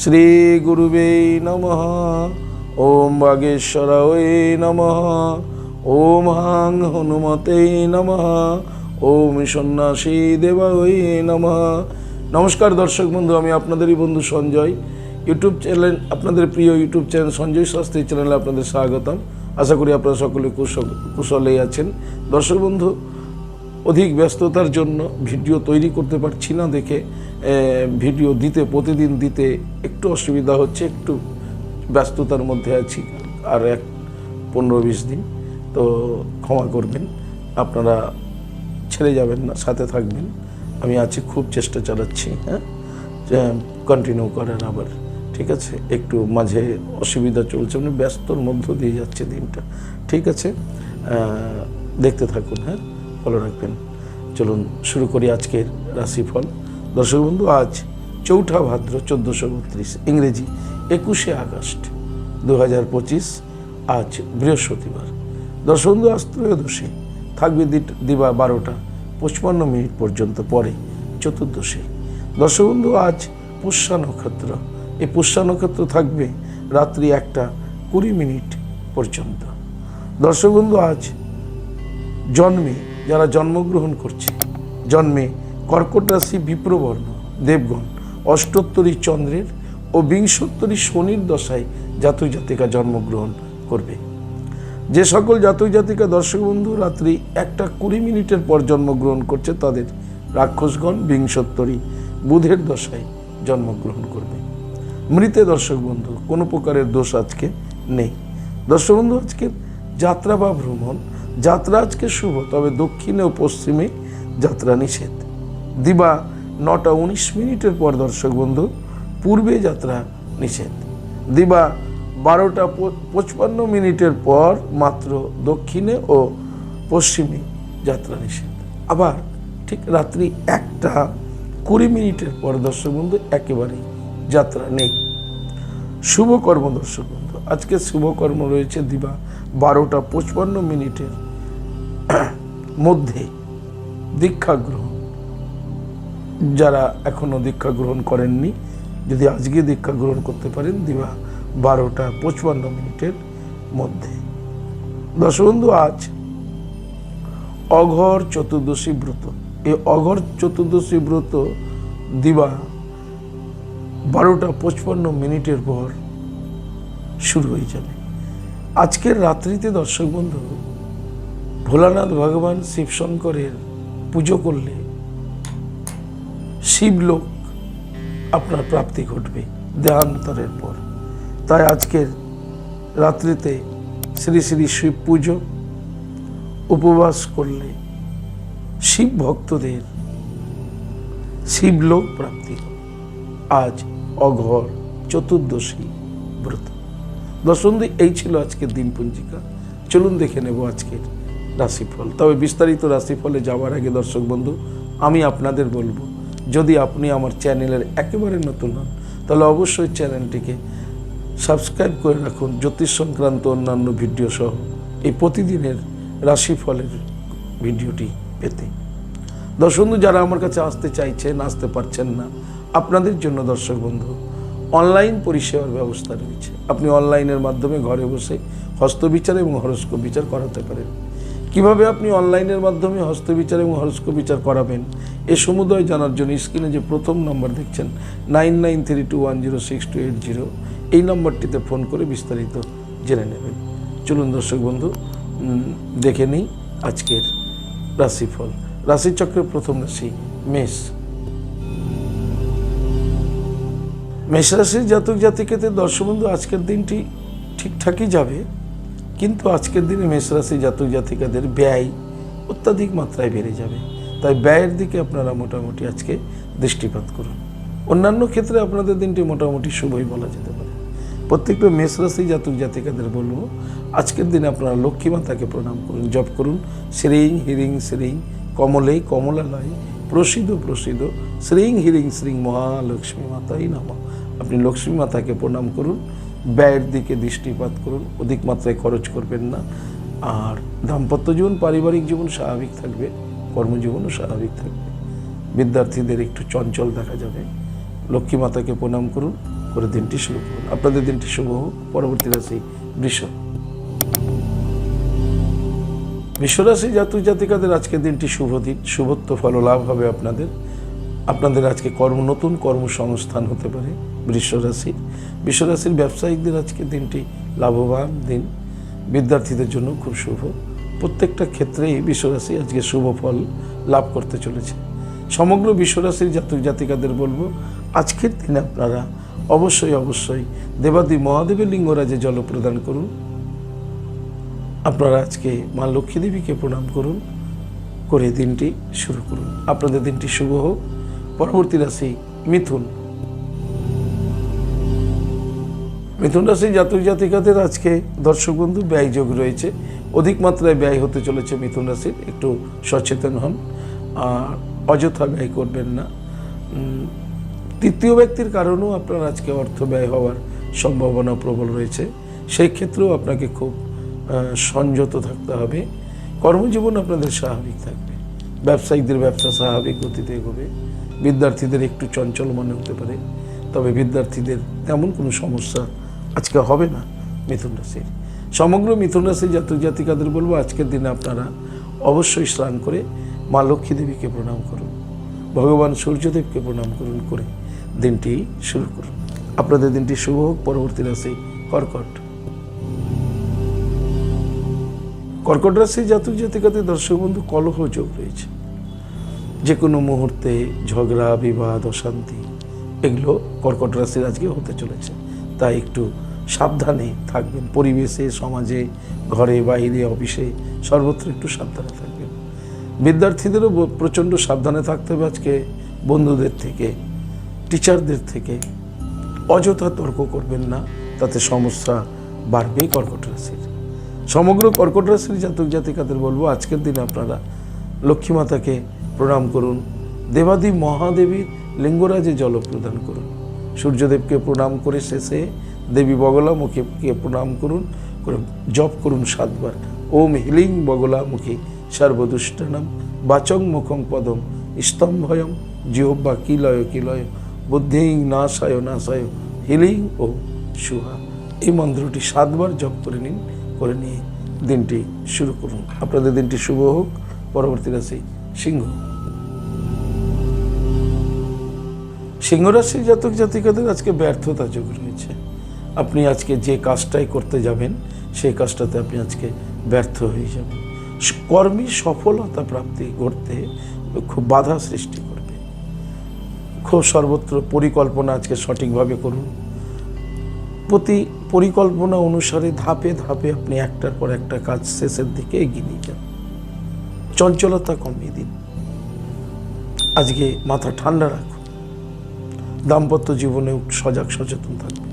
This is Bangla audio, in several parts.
শ্রীগুরুবে নমঃ। ওম বাগেশ্বরায় নমঃ। ওম হাং হনুমতে নমঃ। ওম সন্ন্যাসী দেবায় নমঃ। নমস্কার দর্শক বন্ধু, আমি আপনাদেরই বন্ধু সঞ্জয়। ইউটিউব চ্যানেল, আপনাদের প্রিয় ইউটিউব চ্যানেল সঞ্জয় শাস্ত্রী চ্যানেলে আপনাদের স্বাগতম। আশা করি আপনারা সকলে কুশল কুশলেই আছেন। দর্শক বন্ধু অধিক ব্যস্ততার জন্য ভিডিও তৈরি করতে পারছি না দেখে ভিডিও দিতে, প্রতিদিন দিতে একটু অসুবিধা হচ্ছে, একটু ব্যস্ততার মধ্যে আছি আর এক পনেরো বিশ দিন। তো ক্ষমা করবেন, আপনারা ছেড়ে যাবেন না, সাথে থাকবেন। আমি আছি, খুব চেষ্টা চালাচ্ছি হ্যাঁ? কন্টিনিউ করেন আবার, ঠিক আছে? একটু মাঝে অসুবিধা চলছে মানে ব্যস্তর মধ্য দিয়ে যাচ্ছে দিনটা, ঠিক আছে? দেখতে থাকুন হ্যাঁ? ফলো রাখবেন। চলুন শুরু করি আজকের রাশিফল। দর্শক বন্ধু, আজ চৌঠা ভাদ্র চোদ্দোশো বত্রিশ ইংরেজি একুশে আগস্ট দু হাজার পঁচিশ, আজ বৃহস্পতিবার। দর্শক বন্ধু, আজ ত্রয়োদশী। থাকবে দিবা বারোটা পঁচপান্ন মিনিট পর্যন্ত পরে চতুর্দশী। দর্শক বন্ধু, আজ পুষ্যা নক্ষত্র। এই পুষ্যা নক্ষত্র থাকবে রাত্রি একটা কুড়ি মিনিট পর্যন্ত। দর্শক বন্ধু, আজ জন্মে যারা জন্মগ্রহণ করছে। জন্মে কর্কট রাশি বিপ্রবর্ণ, দেবগণ, অষ্টোত্তরী চন্দ্রের ও বিংশোত্তরী শনির দশায় জাতক জাতিকা জন্মগ্রহণ করবে। যে সকল জাতক জাতিকা দর্শক বন্ধু, রাত্রি একটা কুড়ি মিনিটের পর জন্মগ্রহণ করছে, তাদের রাক্ষসগণ বিংশোত্তরী বুধের দশায় জন্মগ্রহণ করবে। মৃতে দর্শক বন্ধু, কোনো প্রকারের দোষ আজকে নেই। দর্শক বন্ধু আজকে যাত্রা বা ভ্রমণ যাত্রা আজকে শুভ, তবে দক্ষিণে ও পশ্চিমে যাত্রা নিষেধ। দিবা নটা উনিশ মিনিটের পর, দর্শক বন্ধু, পূর্বে যাত্রা নিষেধ। দিবা বারোটা পঁচপান্ন মিনিটের পর মাত্র দক্ষিণে ও পশ্চিমে যাত্রা নিষেধ। আবার ঠিক রাত্রি একটা কুড়ি মিনিটের পর, দর্শক বন্ধু, একেবারেই যাত্রা নেই। শুভ কর্ম, দর্শক বন্ধু। আজকে শুভ কর্ম রয়েছে দিবা বারোটা পঁচপান্ন মিনিটের মধ্যে দীক্ষা গ্রহণ। যারা এখনও দীক্ষা গ্রহণ করেননি, যদি আজকে দীক্ষা গ্রহণ করতে পারেন, দিবা বারোটা পঁচপান্ন মিনিটের মধ্যে। দশবন্ধু আজ অঘর চতুর্দশী ব্রত। এই অঘর চতুর্দশী ব্রত দিবা বারোটা পঁচপান্ন মিনিটের পর শুরু হয়ে যাবে। আজকের রাত্রিতে দর্শক বন্ধু ভোলানাথ ভগবান শিবশঙ্করের পুজো করলে শিবলোক আপনার প্রাপ্তি ঘটবে দেহান্তরের পর। তাই আজকের রাত্রিতে শ্রী শ্রী শিব পুজো উপবাস করলে শিব ভক্তদের শিবলোক প্রাপ্তি আজ অঘর চতুর্দশী ব্রত। দর্শনদি এই ছিল আজকের দিন পঞ্জিকা চলুন দেখে নেব আজকের রাশিফল। তবে বিস্তারিত রাশিফলে যাওয়ার আগে দর্শক বন্ধু, আমি আপনাদের বলব, যদি আপনি আমার চ্যানেলের একেবারে নতুন হন, তাহলে অবশ্যই চ্যানেলটিকে সাবস্ক্রাইব করে রাখুন জ্যোতিষ সংক্রান্ত অন্যান্য ভিডিও সহ এই প্রতিদিনের রাশিফলের ভিডিওটি পেতে। দর্শক বন্ধু, যারা আমার কাছে আসতে চাইছেন, আসতে পারছেন না, আপনাদের জন্য দর্শক বন্ধু, অনলাইন পরিষেবার ব্যবস্থা রয়েছে। আপনি অনলাইনের মাধ্যমে ঘরে বসে হস্তবিচার এবং হরস্কোপ বিচার করাতে পারেন। কীভাবে আপনি অনলাইনের মাধ্যমে হস্তবিচার এবং হরস্কোপ বিচার করাবেন? এ সমুদয় জানার জন্য স্ক্রিনে যে প্রথম নম্বর দেখছেন, nine nine three two one zero six eight zero, এই নম্বরটিতে ফোন করে বিস্তারিত জেনে নেবেন। চলুন দর্শক বন্ধু দেখে নিই আজকের রাশিফল। রাশিচক্রের প্রথম রাশি মেষ। মেষ রাশির জাতক জাতিকাদের দর্শক বন্ধু, আজকের দিনটি ঠিকঠাকই যাবে। কিন্তু আজকের দিনে মেষ রাশি জাতক জাতিকাদের ব্যয় অত্যাধিক মাত্রায় বেড়ে যাবে। তাই ব্যয়ের দিকে আপনারা মোটামুটি আজকে দৃষ্টিপাত করুন। অন্যান্য ক্ষেত্রে আপনাদের দিনটি মোটামুটি শুভই বলা যেতে পারে। প্রত্যেকটা মেষ রাশি জাতক জাতিকাদের বলব, আজকের দিনে আপনারা লক্ষ্মী মাতাকে প্রণাম করুন, জপ করুন। শ্রীং হিরিং শ্রীং কমলেই কমলালয়, প্রসিদ্ধ প্রসিদ্ধ শ্রীং হিরিং শ্রীং মহালক্ষ্মী মাতাই নামা। আপনি লক্ষ্মী মাতাকে প্রণাম করুন ব্যয়ের দিকে দৃষ্টিপাত করুন, অধিক মাত্রায় খরচ করবেন না। আর দাম্পত্য জীবন, পারিবারিক জীবন স্বাভাবিক থাকবে, কর্মজীবনও স্বাভাবিক থাকবে। বিদ্যার্থীদের একটু চঞ্চল দেখা যাবে। লক্ষ্মী মাতাকে প্রণাম করুন, করে দিনটি শুরু করুন আপনাদের দিনটি শুভ হোক। পরবর্তী রাশি বৃষ। বিশ্বরাশি জাতক জাতিকাদের আজকে দিনটি শুভ দিন। শুভত্ব ফল লাভ হবে আপনাদের। আপনাদের আজকে কর্ম নতুন কর্মসংস্থান হতে পারে। বৃষরাশির বিশ্বরাশির ব্যবসায়িকদের আজকে দিনটি লাভবান দিন। বিদ্যার্থীদের জন্য খুব শুভ। প্রত্যেকটা ক্ষেত্রেই বিশ্বরাশি আজকে শুভ ফল লাভ করতে চলেছে। সমগ্র বিশ্বরাশির জাতক জাতিকাদের বলব, আজকের দিনে আপনারা অবশ্যই অবশ্যই দেবাদি মহাদেবের লিঙ্গরাজে জল প্রদান করুন। আপনারা আজকে মা লক্ষ্মী দেবীকে প্রণাম করুন, করে দিনটি শুরু করুন। আপনাদের দিনটি শুভ হোক। পরবর্তী রাশি মিথুন। মিথুন রাশি জাতক জাতিকাদের আজকে দর্শক বন্ধু ব্যয় যোগ রয়েছে। অধিক মাত্রায় ব্যয় হতে চলেছে মিথুন রাশির একটু সচেতন হন। আর অযথা ব্যয় করবেন না। তৃতীয় ব্যক্তির কারণেও আপনার আজকে অর্থ ব্যয় হওয়ার সম্ভাবনা প্রবল রয়েছে। সেই ক্ষেত্রেও আপনাকে খুব সংযত থাকতে হবে। কর্মজীবন আপনাদের স্বাভাবিক থাকবে। ব্যবসায়িকদের ব্যবসা স্বাভাবিক গতিতে এগোবে। বিদ্যার্থীদের একটু চঞ্চল মনে হতে পারে। তবে বিদ্যার্থীদের তেমন কোনো সমস্যা আজকে হবে না মিথুন রাশির। সমগ্র মিথুন রাশির জাতক জাতিকাদের বলব, আজকের দিনে আপনারা অবশ্যই স্নান করে মা লক্ষ্মী দেবীকে প্রণাম করুন, ভগবান সূর্যদেবকে প্রণাম করুন করে দিনটি শুরু করুন। আপনাদের দিনটি শুভ হোক, পরবর্তী রাশি কর্কট। কর্কট রাশি জাতক জাতিকাদের দর্শক বন্ধু, কলহ যোগ রয়েছে। যে কোনো মুহূর্তে ঝগড়া, বিবাদ, অশান্তি, এগুলো কর্কট রাশির আজকে হতে চলেছে। তাই একটু সাবধানে থাকবেন। পরিবেশে, সমাজে, ঘরে, বাইরে, অফিসে সর্বত্র একটু সাবধানে থাকবেন। বিদ্যার্থীদেরও প্রচণ্ড সাবধানে থাকতে হবে আজকে। বন্ধুদের থেকে টিচারদের থেকে। অযথা তর্ক করবেন না, তাতে সমস্যা বাড়বেই কর্কট রাশির। সমগ্র কর্কট রাশির জাতক জাতিকাদের বলব, আজকের দিনে আপনারা লক্ষ্মী মাতাকে প্রণাম করুন। দেবাদি মহাদেবীর লিঙ্গরাজে জল প্রদান করুন। সূর্যদেবকে প্রণাম করে শেষে দেবী বগলামুখীকে প্রণাম করুন করে জপ করুন সাতবার। ওম হিলিং বগলামুখী সর্বদুষ্টানাম, বাচং মুখং পদম স্তম্ভয়ম জিহ্বা কিলয় কিলয় বুদ্ধিং নাশায় নাশায়, হিলিং ও সুহা। এই মন্ত্রটি সাতবার জপ করে নিন, করে নিয়ে দিনটি শুরু করুন। আপনাদের দিনটি শুভ হোক। পরবর্তী রাশি সিংহ। সিংহ রাশির জাতক জাতিকাদের আজকে ব্যর্থতা যোগ রয়েছে আপনি আজকে যে কাজটাই করতে যাবেন, সেই কাজটাতে আপনি আজকে ব্যর্থ হয়ে যাবেন। কর্মী সফলতা প্রাপ্তি করতে খুব বাধা সৃষ্টি করবে। খুব সর্বত্র পরিকল্পনা আজকে সঠিকভাবে করুন। প্রতি পরিকল্পনা অনুসারে ধাপে ধাপে আপনি একটার পর একটা কাজ শেষের দিকে এগিয়ে নিয়ে যান। চঞ্চলতা কমিয়ে দিন। আজকে মাথা ঠান্ডা রাখুন। দাম্পত্য জীবনেও সজাগ সচেতন থাকবে।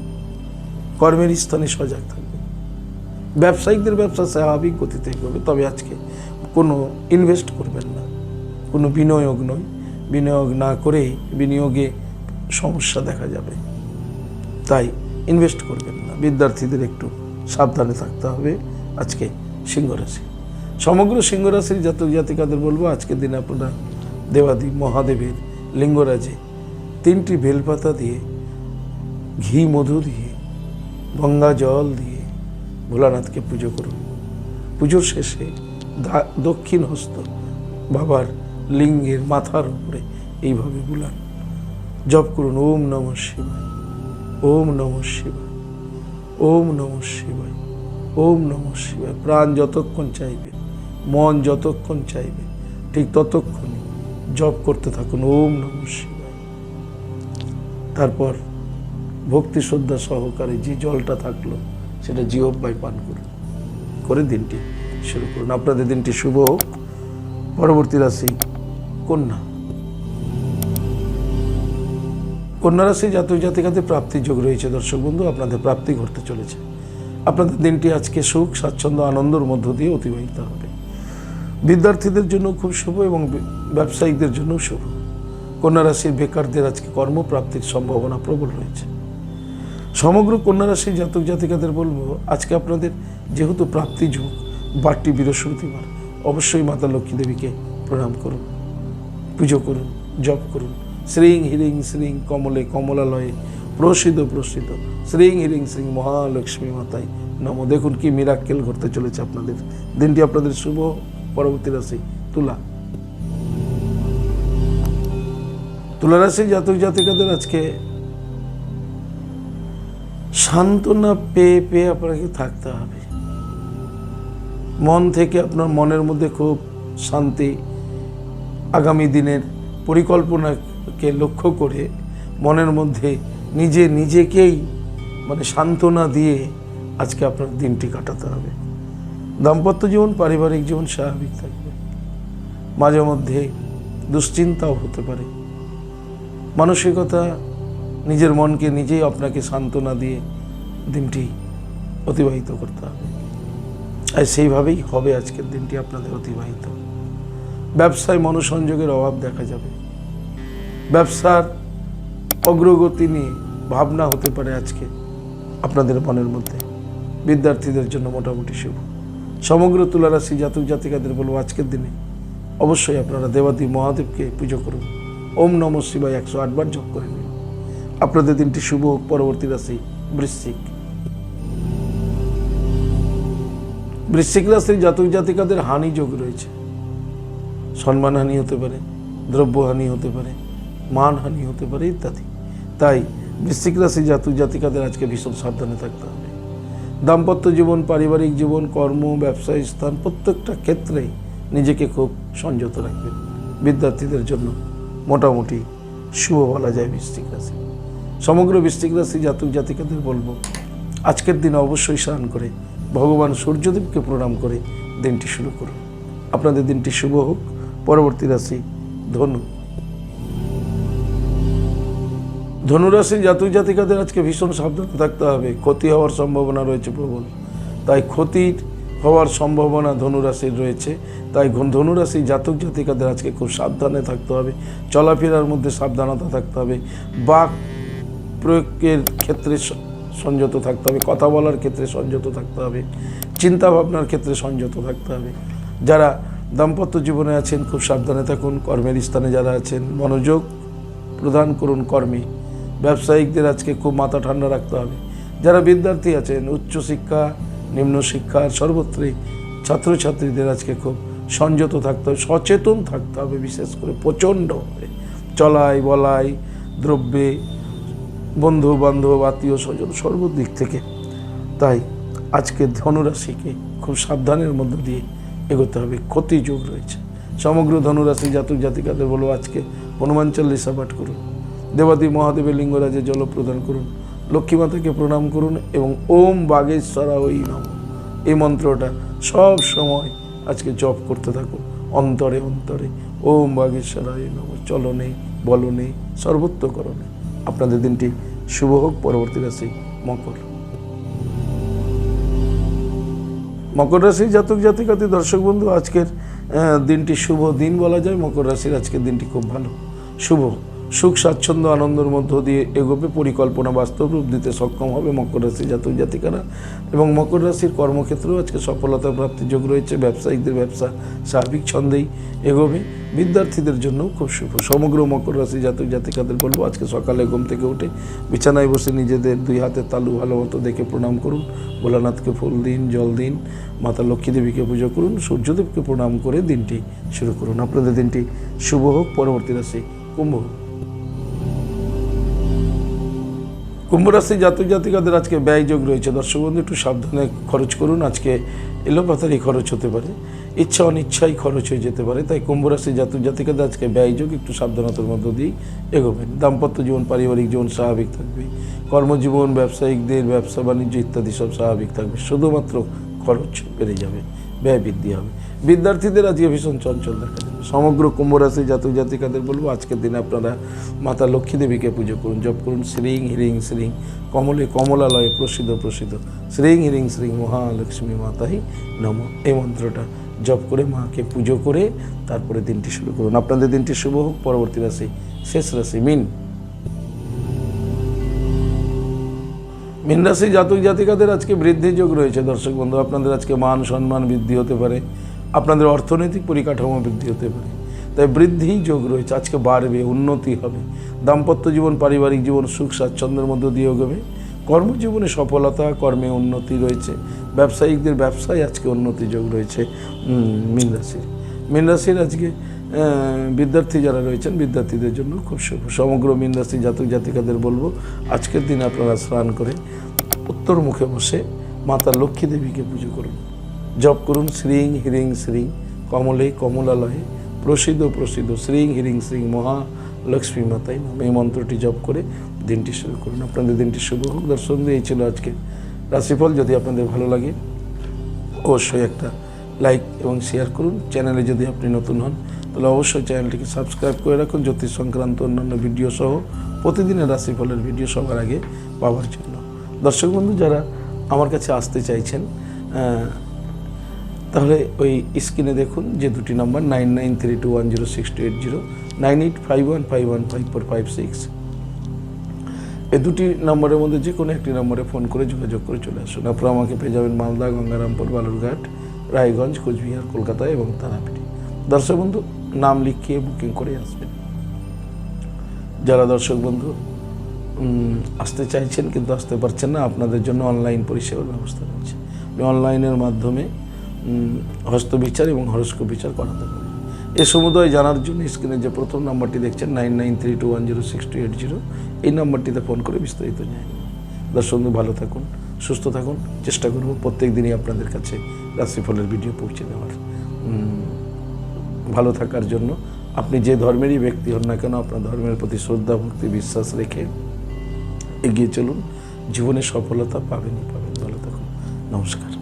কর্মের স্থানে সজাগ থাকবে। ব্যবসায়িকদের ব্যবসা স্বাভাবিক গতিতে এগোবে, তবে আজকে কোনো ইনভেস্ট করবেন না। কোনো বিনিয়োগ নয়। বিনিয়োগ না করে বিনিয়োগে সমস্যা দেখা যাবে। তাই ইনভেস্ট করবেন না। বিদ্যার্থীদের একটু সাবধানে থাকতে হবে আজকে সিংহ রাশি সমগ্র সিংহ রাশির জাতক জাতিকাদের বলব, আজকের দিনে আপনারা দেবাদি মহাদেবের লিঙ্গরাজে তিনটি বেলপাতা দিয়ে, ঘি, মধু দিয়ে, গঙ্গা জল দিয়ে ভোলানাথকে পুজো করুন। পুজোর শেষে দক্ষিণ হস্ত বাবার লিঙ্গের মাথার উপরে এইভাবে বুলান। জপ করুন, ওম নম শিবায়, ওম নম শিবায়, ওম নম শিবায়, ওম নম শিবায়। প্রাণ যতক্ষণ চাইবে, মন যতক্ষণ চাইবে, ঠিক ততক্ষণই জপ করতে থাকুন, ওম নম শিবায়। তারপর ভক্তি শ্রদ্ধা সহকারে যে জলটা থাকল, সেটা জিহব্বাই পান করুন করে দিনটি শুরু করুন। আপনাদের দিনটি শুভ হোক। পরবর্তী রাশি কন্যা। কন্যা রাশি জাতক জাতিকাতে প্রাপ্তির যোগ রয়েছে, দর্শক বন্ধু, আপনাদের প্রাপ্তি ঘটতে চলেছে। আপনাদের দিনটি আজকে সুখ, স্বাচ্ছন্দ্য, আনন্দের মধ্য দিয়ে অতিবাহিত হবে। বিদ্যার্থীদের জন্য খুব শুভ এবং ব্যবসায়িকদের জন্য শুভ। কন্যা রাশির বেকারদের আজকে কর্মপ্রাপ্তির সম্ভাবনা প্রবল রয়েছে। সমগ্র কন্যা রাশির জাতক জাতিকাদের বলব, আজকে আপনাদের যেহেতু প্রাপ্তি যোগ, বারটি বৃহস্পতিবার, অবশ্যই মাতা লক্ষ্মী দেবীকে প্রণাম করুন, পুজো করুন, জপ করুন। শ্রীং হিরিং শ্রীং কমলে কমলালয়ে প্রসিদ্ধ প্রসিদ্ধ। শ্রীং হিরিং শ্রীং মহালক্ষ্মী মাতাই নম। দেখুন কি মিরাক্কেল ঘটতে চলেছে আপনাদের। দিনটি আপনাদের শুভ, পরবর্তী রাশি তুলা। তুলা রাশি জাতক জাতিকাদের আজকে সান্ত্বনা পেয়ে পেয়ে আপনাকে থাকতে হবে। মন থেকে আপনার মনের মধ্যে খুব শান্তি আগামী দিনের পরিকল্পনাকে লক্ষ্য করে মনের মধ্যে নিজে নিজেকেই মানে সান্ত্বনা দিয়ে আজকে আপনার দিনটি কাটাতে হবে। দাম্পত্য জীবন, পারিবারিক জীবন স্বাভাবিক থাকবে। মাঝে মধ্যে দুশ্চিন্তাও হতে পারে। মানসিকতা নিজের মনকে নিজেই আপনাকে সান্ত্বনা দিয়ে দিনটি অতিবাহিত করতে হবে। আর সেইভাবেই হবে আজকের দিনটি আপনাদের অতিবাহিত। ব্যবসায় মনোসংযোগের অভাব দেখা যাবে। ব্যবসার অগ্রগতি নিয়ে ভাবনা হতে পারে আজকে আপনাদের মনের মধ্যে। বিদ্যার্থীদের জন্য মোটামুটি শুভ। সমগ্র তুলারাশি জাতক জাতিকাদের বলব, আজকের দিনে অবশ্যই আপনারা দেবাদেব মহাদেবকে পুজো করুন। ওম নম শিবায় একশো আটবার যোগ করে নিন। আপনাদের দিনটি শুভ পরবর্তী রাশি বৃশ্চিক। বৃশ্চিক রাশির জাতক জাতিকাদের হানি যোগ রয়েছে। সম্মানহানি হতে পারে দ্রব্যহানি হতে পারে মানহানি হতে পারে ইত্যাদি। তাই বৃশ্চিক রাশি জাতক জাতিকাদের আজকে ভীষণ সাবধানে থাকতে হবে। দাম্পত্য জীবন, পারিবারিক জীবন, কর্ম, ব্যবসায়ী স্থান প্রত্যেকটা ক্ষেত্রেই নিজেকে খুব সংযত রাখবেন। বিদ্যার্থীদের জন্য মোটামুটি শুভ বলা যায় বৃশ্চিক রাশি। সমগ্র বৃশ্চিক রাশি জাতক জাতিকাদের বলব, আজকের দিনে অবশ্যই স্নান করে, ভগবান সূর্যদেবকে প্রণাম করে দিনটি শুরু করুন। আপনাদের দিনটি শুভ হোক, পরবর্তী রাশি ধনু। ধনুরাশি জাতক জাতিকাদের আজকে ভীষণ সাবধানে থাকতে হবে, ক্ষতি হওয়ার সম্ভাবনা রয়েছে প্রবল। তাই ক্ষতির হওয়ার সম্ভাবনা ধনুরাশির রয়েছে। তাই ধনুরাশি জাতক জাতিকাদের আজকে খুব সাবধানে থাকতে হবে। চলাফেরার মধ্যে সাবধানতা থাকতে হবে। বাক প্রয়োগের ক্ষেত্রে সংযত থাকতে হবে। কথা বলার ক্ষেত্রে সংযত থাকতে হবে। চিন্তা ভাবনার ক্ষেত্রে সংযত থাকতে হবে। যারা দাম্পত্য জীবনে আছেন, খুব সাবধানে থাকুন। কর্মের স্থানে যারা আছেন, মনোযোগ প্রদান করুন কর্মে। ব্যবসায়িকদের আজকে খুব মাথা ঠান্ডা রাখতে হবে। যারা বিদ্যার্থী আছেন, উচ্চশিক্ষা নিম্ন শিক্ষার সর্বত্রই ছাত্রছাত্রীদের আজকে খুব সংযত থাকতে হবে, সচেতন থাকতে হবে, বিশেষ করে প্রচণ্ডভাবে চলাই, বলাই, দ্রব্যে বন্ধু বান্ধব আত্মীয় স্বজন সর্বদিক থেকে। তাই আজকে ধনুরাশিকে খুব সাবধানের মধ্য দিয়ে এগোতে হবে, ক্ষতি যোগ রয়েছে। সমগ্র ধনুরাশি জাতক জাতিকাদের বলো, আজকে হনুমান চল্লিশা পাঠ করুন, দেবাদি মহাদেবের লিঙ্গরাজে জল প্রদান করুন লক্ষ্মীমাতাকে প্রণাম করুন এবং ওম বাগেশ্বরা ওই নম। এই মন্ত্রটা সব সময় আজকে জপ করতে থাকুন, অন্তরে অন্তরে। ওম বাগেশ্বরায় নম। চলনে বলনে সর্বত্রকরণে আপনাদের দিনটি শুভ হোক, পরবর্তী রাশি মকর। মকর রাশির জাতক জাতিকাতি দর্শক বন্ধু, আজকের দিনটি শুভ দিন বলা যায়। মকর রাশির আজকের দিনটি খুব ভালো। শুভ। সুখ, স্বাচ্ছন্দ্য, আনন্দের মধ্য দিয়ে এগোবে, পরিকল্পনা বাস্তব রূপ দিতে সক্ষম হবে মকর রাশি জাতক জাতিকারা। এবং মকর রাশির কর্মক্ষেত্রেও আজকে সফলতা প্রাপ্তির যোগ রয়েছে। ব্যবসায়িকদের ব্যবসা স্বাভাবিক ছন্দেই এগোবে। বিদ্যার্থীদের জন্য খুব শুভ। সমগ্র মকর রাশি জাতক জাতিকাদের বলব, আজকে সকালে ঘুম থেকে উঠে বিছানায় বসে নিজেদের দুই হাতে তালু ভালো মতো দেখে প্রণাম করুন। ভোলানাথকে ফুল দিন, জল দিন, মাতা লক্ষ্মী দেবীকে পুজো করুন, সূর্যদেবকে প্রণাম করে দিনটি শুরু করুন। আপনাদের দিনটি শুভ হোক, পরবর্তী রাশি কুম্ভ কুম্ভ রাশি জাতক জাতিকাদের আজকে ব্যয়যোগ রয়েছে। দর্শক বন্ধু, একটু সাবধানে খরচ করুন। আজকে এলোপাতারি খরচ হতে পারে। ইচ্ছা অনিচ্ছাই খরচ হয়ে যেতে পারে। তাই কুম্ভ রাশি জাতক জাতিকাদের আজকে ব্যয়যোগ একটু সাবধানতার মধ্য দিয়েই এগোবেন। দাম্পত্য জীবন, পারিবারিক জীবন স্বাভাবিক থাকবে। কর্মজীবন, ব্যবসায়িকদের ব্যবসা বাণিজ্য ইত্যাদি সব স্বাভাবিক থাকবে। শুধুমাত্র খরচ বেড়ে যাবে। ব্যয় বৃদ্ধি হবে। বিদ্যার্থীদের আজকে ভীষণ চঞ্চল দেখা যাবে। সমগ্র কুম্ভ রাশি জাতক জাতিকাদের বলব, আজকের দিনে আপনারা মাতা লক্ষ্মী দেবীকে পুজো করুন, জপ করুন, শ্রীং হিরিং শ্রীং কমলে কমলালয়ে প্রসিদ্ধ প্রসিদ্ধ। শ্রীং হিরিং শ্রীং মহালক্ষ্মী মাতাই নম। এই মন্ত্রটা জপ করে মাকে পুজো করে তারপরে দিনটি শুরু করুন। আপনাদের দিনটি শুভ হোক। পরবর্তী রাশি, শেষ রাশি, মিন। মীন রাশি জাতক জাতিকাদের আজকে বৃদ্ধি যোগ রয়েছে দর্শক বন্ধু। আপনাদের আজকে মান সম্মান বৃদ্ধি হতে পারে। আপনাদের অর্থনৈতিক পরিকাঠামো বৃদ্ধি হতে পারে। তাই বৃদ্ধি যোগ রয়েছে। আজকে বাড়বে উন্নতি হবে। দাম্পত্য জীবন পারিবারিক জীবন সুখ স্বাচ্ছন্দ্যের মধ্য দিয়ে এগোবে কর্মজীবনে সফলতা কর্মে উন্নতি রয়েছে। ব্যবসায়িকদের ব্যবসায় আজকে উন্নতি যোগ রয়েছে। উম, মীন রাশির মীন রাশির আজকে বিদ্যার্থী যারা রয়েছেন, বিদ্যার্থীদের জন্য খুব শুভ। সমগ্র মীন রাশি জাতক জাতিকাদের বলব, আজকের দিন আপনারা স্নান করে উত্তর মুখে বসে মাতা লক্ষ্মী দেবীকে পুজো করুন। জপ করুন, শ্রীং হিরিং শ্রীং, কমলে কমলালয়ে প্রসিদ্ধ প্রসিদ্ধ শ্রীং হিরিং শ্রীং মহা লক্ষ্মী মাতাই নাম এই মন্ত্রটি জপ করে দিনটি শুরু করুন। আপনাদের দিনটি শুভ হোক। দর্শন এই ছিল আজকে রাশিফল। যদি আপনাদের ভালো লাগে, অবশ্যই একটা লাইক এবং শেয়ার করুন। চ্যানেলে যদি আপনি নতুন হন তাহলে অবশ্যই চ্যানেলটিকে সাবস্ক্রাইব করে রাখুন। জ্যোতিষ সংক্রান্ত অন্যান্য ভিডিও সহ প্রতিদিনের রাশিফলের ভিডিও সবার আগে পাওয়ার জন্য। দর্শক বন্ধু, যারা আমার কাছে আসতে চাইছেন তাহলে ওই স্ক্রিনে দেখুন যে দুটি number, nine nine three two one zero six two eight zero, nine eight five one five one five four five six. এই দুটি নম্বরের মধ্যে যে কোনো একটি নম্বরে ফোন করে যোগাযোগ করে চলে আসুন। আপনারা আমাকে পেয়ে যাবেন মালদা, গঙ্গারামপুর, বালুরঘাট, রায়গঞ্জ, কোচবিহার, কলকাতা এবং তারাপীঠ। দর্শক বন্ধু নাম লিখিয়ে বুকিং করে আসবেন যারা দর্শক বন্ধু আসতে চাইছেন কিন্তু আসতে পারছেন না, আপনাদের জন্য অনলাইন পরিষেবার ব্যবস্থা রয়েছে। আপনি অনলাইনের মাধ্যমে হস্তবিচার এবং হরস্ক বিচার করাতে পারেন। এ সমুদয় জানার জন্য স্ক্রিনে যে প্রথম নাম্বারটি দেখছেন nine nine three two one zero six two eight zero এই নাম্বারটিতে ফোন করে বিস্তারিত জানাবেন দর্শক বন্ধু, ভালো থাকুন, সুস্থ থাকুন, চেষ্টা করব প্রত্যেক দিনই আপনাদের কাছে রাশিফলের ভিডিও পৌঁছে দেওয়ার। ভালো থাকার জন্য। আপনি যে ধর্মেরই ব্যক্তি হন না কেন, আপনার ধর্মের প্রতি শ্রদ্ধা, ভক্তি, বিশ্বাস রেখে এগিয়ে চলুন। জীবনে সফলতা পাবেনই পাবেন, ভালো থাকুন। নমস্কার।